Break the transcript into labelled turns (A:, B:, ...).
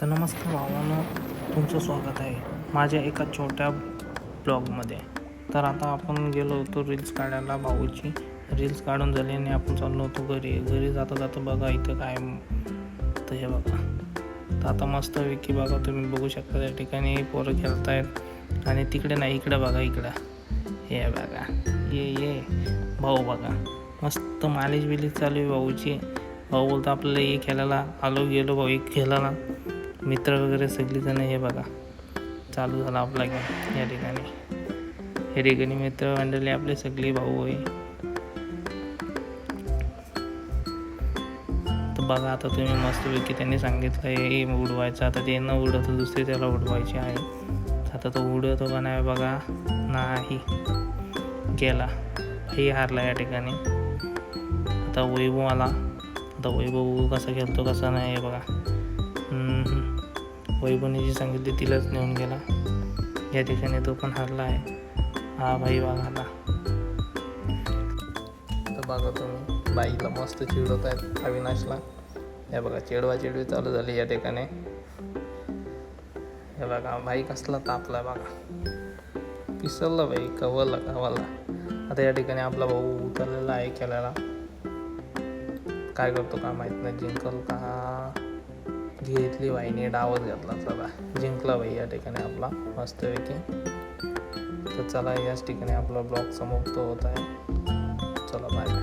A: तर नमस्कार भावांनो तुमचं स्वागत आहे माझ्या एका छोट्या ब्लॉगमध्ये. तर आता आपण गेलो होतो रील्स काढायला भाऊची. रील्स काढून झाली आणि आपण चाललो होतो घरी. घरी जाता जाता बघा इथं काय तर हे बघा. तर आता मस्त विकी बघा तुम्ही बघू शकता त्या ठिकाणी पोरं खेळतायत. आणि तिकडे नाही इकडे बघा इकडं. हे बघा. ये ये. भाऊ बघा. मस्त मालिश बिलिश चालू आहे भाऊची. भाऊ बोलतो आपल्याला हे खेळायला. आलो गेलो भाऊ एक खेळायला. मित्र वगैरे सगळीजणं हे बघा. चालू झाला आपला गेम या ठिकाणी. हे ठिकाणी मित्र मंडळी आपले सगळे भाऊ आहे. तर बघा आता तुम्ही मस्तपैकी त्यांनी सांगितलं हे उडवायचं. आता ते न उडवतं दुसरे त्याला उडवायचे आहे. आता तो उडवतो का नाही बघा. नाही. गेला. हे हारला या ठिकाणी. आता वैभव आला. आता वैभव कसा खेळतो कसा नाही हे बघा. वैभवने जी सांगितली तिलाच नेऊन गेला. या ठिकाणी तो पण हरला आहे. हा भाई बघा आला. तर बघा तुम्ही बाईला मस्त चिडवत आहेत अविनाशला. या बघा चिडवा चिडवी चालू झाली या ठिकाणी. हे बघा बाई कसला तापला बघा. पिसलला बाई कवलला कवलला आता या ठिकाणी आपला भाऊ उतरलेला आहे खेळायला. काय करतो का माहीत नाही जिंकल का? घेतली बाईने डावच घातला चला. जिंकला बाई या ठिकाणी आपला मस्तपैकी. तर चला याच ठिकाणी आपला ब्लॉग समाप्त होत आहे. चला बाय